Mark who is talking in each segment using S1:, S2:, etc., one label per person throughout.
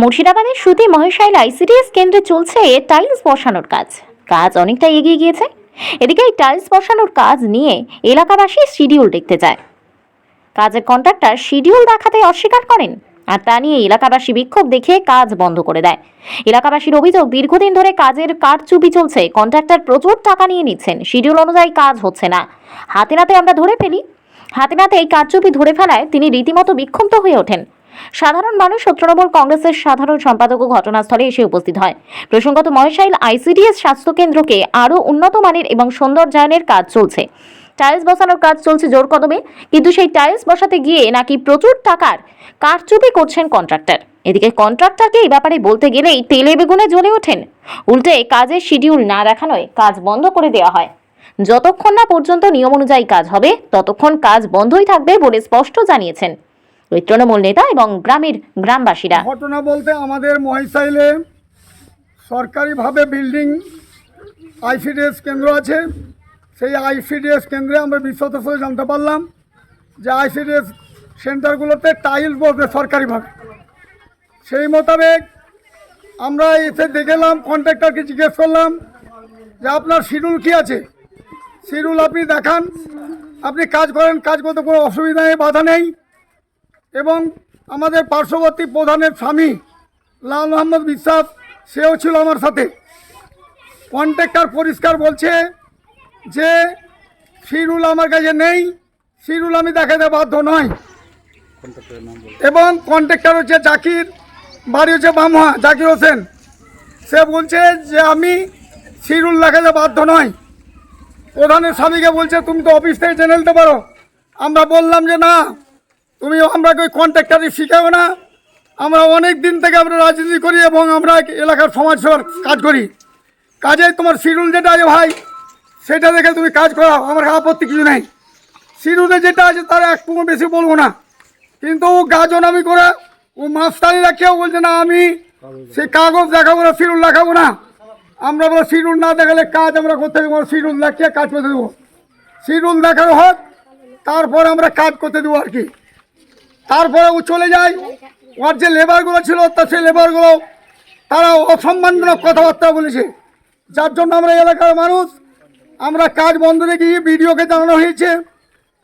S1: মুর্শিদাবাদের সুতি মহেশাইল আইসিডিএস কেন্দ্রে চলছে টাইলস বসানোর কাজ। কাজ অনেকটা এগিয়ে গিয়েছে। এদিকে এই টাইলস বসানোর কাজ নিয়ে এলাকাবাসী শিডিউল দেখতে যায়। কাজের কন্ট্রাক্টর শিডিউল দেখাতে অস্বীকার করেন আর তা নিয়ে এলাকাবাসী বিক্ষোভ দেখে কাজ বন্ধ করে দেয়। এলাকাবাসীর অভিযোগ, দীর্ঘদিন ধরে কাজের কারচুপি চলছে। কন্ট্রাক্টর প্রচুর টাকা নিয়ে নিচ্ছেন। শিডিউল অনুযায়ী কাজ হচ্ছে না। হাতে নাতে আমরা ধরে ফেলি। হাতে নাতে এই কারচুপি ধরে ফেলায় তিনি রীতিমতো বিক্ষুব্ধ হয়ে ওঠেন। সাধারণ মানুষ ও তৃণমূল কংগ্রেসের সাধারণ সম্পাদকও ঘটনাস্থলে এসে উপস্থিত হয়। প্রসঙ্গত মহেশাইল আইসিডিএস স্বাস্থ্যকেন্দ্রকে আরও উন্নত মানের এবং সৌন্দর্যায়নের কাজ চলছে। টাইলস বসানোর কাজ চলছে জোর কদমে, কিন্তু সেই টাইলস বসাতে গিয়ে নাকি প্রচুর টাকার কারচুপি করছেন কন্ট্রাক্টর। এদিকে কন্ট্রাক্টরকে এই ব্যাপারে বলতে গেলেই তেলে বেগুনে জ্বলে ওঠেন। উল্টে কাজের শিডিউল না দেখানোয় কাজ বন্ধ করে দেওয়া হয়। যতক্ষণ না পর্যন্ত নিয়ম অনুযায়ী কাজ হবে, ততক্ষণ কাজ বন্ধই থাকবে বলে স্পষ্ট জানিয়েছেন। ওই তৃণমূল নেতা এবং গ্রামের গ্রামবাসীরা।
S2: ঘটনা বলতে আমাদের মহিষাইলে সরকারিভাবে বিল্ডিং আইসিডিএস কেন্দ্র আছে। সেই আইসিডিএস কেন্দ্রে আমরা বিশ্বত জানতে পারলাম যে আইসিডিএস সেন্টারগুলোতে টাইলস বসবে সরকারিভাবে। সেই মোতাবেক আমরা এসে দেখলাম, কন্ট্রাক্টরকে জিজ্ঞেস করলাম যে আপনার শিডিউল কী আছে? শিডিউল আপনি দেখান। আপনি কাজ করেন, কাজ করতে কোনো অসুবিধা নেই, বাধা নেই। এবং আমাদের পার্শ্ববর্তী প্রধানের স্বামী লাল মোহাম্মদ বিশ্বাস সেও ছিল আমার সাথে। কন্ট্রাক্টর পরিষ্কার বলছে যে শিরুল আমার কাছে নেই শিরুল আমি দেখাতে বাধ্য নয় এবং কন্ট্রাক্টর হচ্ছে জাকির বাড়ি হচ্ছে বামহা জাকির হোসেন। সে বলছে যে আমি শিরুল দেখাতে বাধ্য নয় প্রধানের স্বামীকে বলছে তুমি তো অফিস থেকে জেনে নিতে পারো। আমরা বললাম যে না। তুমি আমরা ওই কন্ট্রাক্টারে শিখাবো না? আমরা অনেক দিন থেকে আমরা রাজনীতি করি এবং আমরা এলাকার সমাজ সেবার কাজ করি। কাজে তোমার শিডিউল যেটা আছে ভাই, সেটা দেখে তুমি কাজ করো আমার আপত্তি কিছু নেই। শিডিউলে যেটা আছে তার এক টুকু বেশি বলব না। কিন্তু ও গাজন আমি করে, ও মাস্টারি রাখিও বলছে, না, আমি সে কাগজ দেখাবো না, শিডিউল দেখাবো না। আমরা বলো, শিডিউল না দেখালে কাজ আমরা করতে দেবো শিডিউল দেখিয়ে কাজ করতে দেবো। শিডিউল দেখানো হোক, তারপর আমরা কাজ করতে দেবো আর কি। তারপরে ও চলে যায়। ওর যে লেবারগুলো ছিল, তা সেই লেবারগুলো তারা অসম্মানজনক কথাবার্তা বলেছে। যার জন্য আমরা এলাকার মানুষ, আমরা কাজ বন্ধ রেখে বিডিওকে জানানো হয়েছে।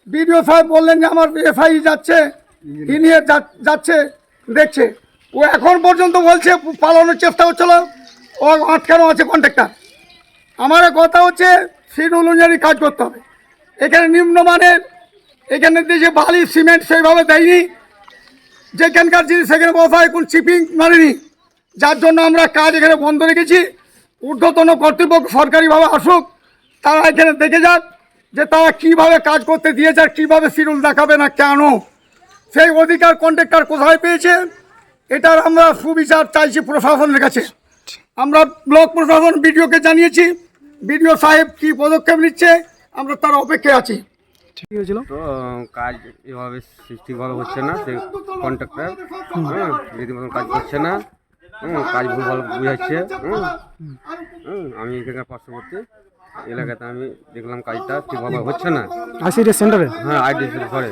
S2: বিডিও সাহেব বললেন যে, আমার এসআই যাচ্ছে ইঞ্জিনিয়ার যাচ্ছে, দেখছে। ও এখন পর্যন্ত বলছে, পালানোর চেষ্টা হচ্ছিল, ও আটকানো আছে কন্ট্রাক্টর আমার কথা হচ্ছে শিডিউল অনুযায়ী কাজ করতে হবে। এখানে নিম্নমানের, এখানে দেশে বালি, সিমেন্ট সেইভাবে দেয়নি। যেখানকার জিনিস সেখানে বসায় কোন চিপিং মারেনি যার জন্য আমরা কাজ এখানে বন্ধ রেখেছি। ঊর্ধ্বতন কর্তৃপক্ষ সরকারিভাবে আসুক, তারা এখানে দেখে যাক যে তারা কীভাবে কাজ করতে দিয়েছে আর কীভাবে শিডিউল দেখাবে না কেন। সেই অধিকার কন্ট্রাক্টর কোথায় পেয়েছে, এটার আমরা সুবিচার চাইছি প্রশাসনের কাছে। আমরা ব্লক প্রশাসন বিডিওকে জানিয়েছি, বিডিও সাহেব কী পদক্ষেপ নিচ্ছে, আমরা তার অপেক্ষায় আছি।
S3: ঠিক হয়েছিল?
S4: তো কাজ এভাবে ঠিকভাবে হচ্ছে না সে কন্ট্রাক্টর হ্যাঁ রীতিমতন কাজ করছে না হুম কাজ ভুল ভালো বুঝাচ্ছে হুম হুম আমি এখানকার পার্শ্ববর্তী এলাকাতে আমি দেখলাম কাজটা ঠিকভাবে হচ্ছে না।
S3: আইসিডিএস সেন্টারে?
S4: হ্যাঁ আইডি ঘরে